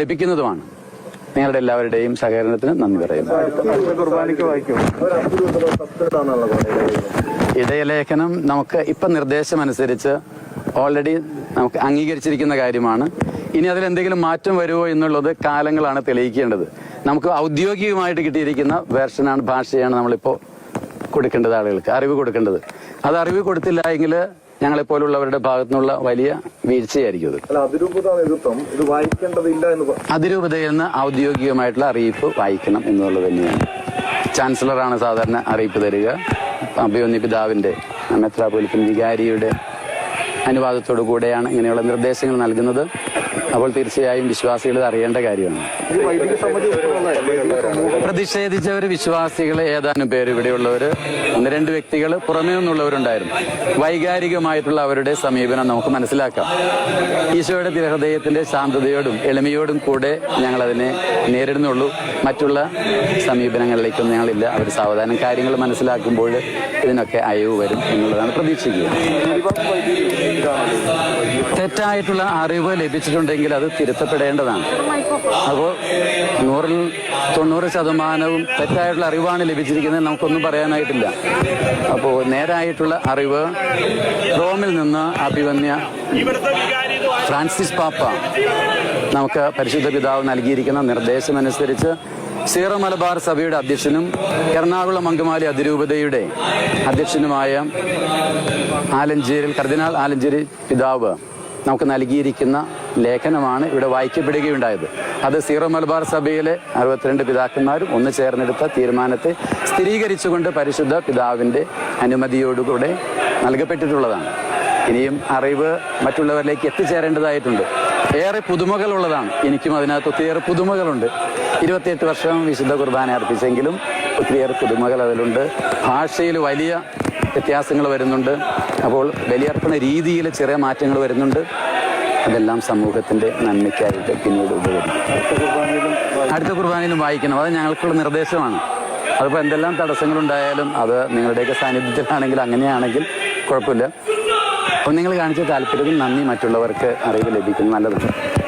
ലഭിക്കുന്നതുമാണ്. നിങ്ങളുടെ എല്ലാവരുടെയും സഹകരണത്തിന് നന്ദി പറയുന്നു. ഇടയലേഖനം നമുക്ക് ഇപ്പം നിർദ്ദേശമനുസരിച്ച് ഓൾറെഡി നമുക്ക് അംഗീകരിച്ചിരിക്കുന്ന കാര്യമാണ്. ഇനി അതിൽ എന്തെങ്കിലും മാറ്റം വരുമോ എന്നുള്ളത് കാലങ്ങളാണ് തെളിയിക്കേണ്ടത്. നമുക്ക് ഔദ്യോഗികമായിട്ട് കിട്ടിയിരിക്കുന്ന വേർഷനാണ് ഭാഷയാണ് നമ്മളിപ്പോൾ കൊടുക്കേണ്ടത് ആളുകൾക്ക് അറിവ് കൊടുക്കേണ്ടത്. അത് അറിവ് കൊടുത്തില്ല ഞങ്ങളെപ്പോലുള്ളവരുടെ ഭാഗത്തുനിന്നുള്ള വലിയ വീഴ്ചയായിരിക്കും അത്. അല്ല അതിരൂപത നേതൃത്വം ഇത് വായിക്കേണ്ടതില്ല എന്ന് ഔദ്യോഗികമായിട്ടുള്ള അറിയിപ്പ് വായിക്കണം എന്നുള്ളത് തന്നെയാണ്. ചാൻസലറാണ് സാധാരണ അറിയിപ്പ് തരിക. അഭിയോന്നി പിതാവിന്റെ മെത്രാപൊലിത്തൻ വികാരിയുടെ അനുവാദത്തോടു കൂടെയാണ് ഇങ്ങനെയുള്ള നിർദ്ദേശങ്ങൾ നൽകുന്നത്. അപ്പോൾ തീർച്ചയായും വിശ്വാസികൾ ഇത് അറിയേണ്ട കാര്യമാണ്. പ്രതിഷേധിച്ചവർ വിശ്വാസികൾ ഏതാനും പേര് ഇവിടെയുള്ളവർ ഒന്ന് രണ്ട് വ്യക്തികൾ പുറമേ നിന്നുള്ളവരുണ്ടായിരുന്നു. വൈകാരികമായിട്ടുള്ള അവരുടെ സമീപനം നമുക്ക് മനസ്സിലാക്കാം. ഈശോയുടെ തിരഹൃദയത്തിന്റെ ശാന്തതയോടും എളിമയോടും കൂടെ ഞങ്ങൾ അതിനെ നേരിടുന്നുള്ളൂ. മറ്റുള്ള സമീപനങ്ങളിലേക്കൊന്നും ഞങ്ങളില്ല. അവർ സാവധാനം കാര്യങ്ങൾ മനസ്സിലാക്കുമ്പോൾ ഇതിനൊക്കെ അയവ് വരും എന്നുള്ളതാണ് പ്രതീക്ഷിക്കുക. ഇതാണ് തെറ്റായിട്ടുള്ള അറിവ് ലഭിച്ചിട്ടുണ്ടെങ്കിൽ അത് തിരുത്തപ്പെടേണ്ടതാണ്. അപ്പോൾ നൂറിൽ തൊണ്ണൂറ് ശതമാനവും തെറ്റായിട്ടുള്ള അറിവാണ് ലഭിച്ചിരിക്കുന്നത് നമുക്കൊന്നും പറയാനായിട്ടില്ല. അപ്പോൾ നേരായിട്ടുള്ള അറിവ് റോമിൽ നിന്ന് അഭിവന്യ ഫ്രാൻസിസ് പാപ്പ നമുക്ക് പരിശുദ്ധ പിതാവ് നൽകിയിരിക്കുന്ന നിർദ്ദേശമനുസരിച്ച് സീറോ മലബാർ സഭയുടെ അധ്യക്ഷനും എറണാകുളം അങ്കമാലി അതിരൂപതയുടെ അധ്യക്ഷനുമായ ആലഞ്ചേരിൽ കർദിനാൾ ആലഞ്ചേരി പിതാവ് നമുക്ക് നൽകിയിരിക്കുന്ന ലേഖനമാണ് ഇവിടെ വായിക്കപ്പെടുകയുണ്ടായത്. അത് സീറോ മലബാർ സഭയിലെ അറുപത്തിരണ്ട് പിതാക്കന്മാരും ഒന്ന് ചേർന്നെടുത്ത തീരുമാനത്തെ സ്ഥിരീകരിച്ചുകൊണ്ട് പരിശുദ്ധ പിതാവിന്റെ അനുമതിയോടുകൂടെ നൽകപ്പെട്ടിട്ടുള്ളതാണ്. ഇനിയും അറിവ് മറ്റുള്ളവരിലേക്ക് എത്തിച്ചേരേണ്ടതായിട്ടുണ്ട്. ഏറെ പുതുമകളുള്ളതാണ്. എനിക്കും അതിനകത്ത് ഒത്തിരിയേറെ പുതുമകളുണ്ട്. ഇരുപത്തിയെട്ട് വർഷം വിശുദ്ധ കുർബാന അർപ്പിച്ചെങ്കിലും ഒത്തിരിയേറെ പുതുമകൾ അതിലുണ്ട്. ഭാഷയിൽ വലിയ വ്യത്യാസങ്ങൾ വരുന്നുണ്ട്. അപ്പോൾ ബലിയർപ്പണ രീതിയിൽ ചെറിയ മാറ്റങ്ങൾ വരുന്നുണ്ട്. അതെല്ലാം സമൂഹത്തിന്റെ നന്മയ്ക്കായിട്ട് പിന്നീട് ഉപകരിക്കും. അടുത്ത കുർബാനയിലും വായിക്കണം. അത് ഞങ്ങൾക്കുള്ള നിർദ്ദേശമാണ്. അതിപ്പോൾ എന്തെല്ലാം തടസ്സങ്ങളുണ്ടായാലും അത് നിങ്ങളുടെയൊക്കെ സാന്നിധ്യത്തിലാണെങ്കിൽ അങ്ങനെയാണെങ്കിൽ കുഴപ്പമില്ല. അപ്പോൾ നിങ്ങൾ കാണിച്ച താല്പര്യത്തിൽ നന്ദി മറ്റുള്ളവർക്ക് അറിവ് ലഭിക്കുന്നത് നല്ലതാണ്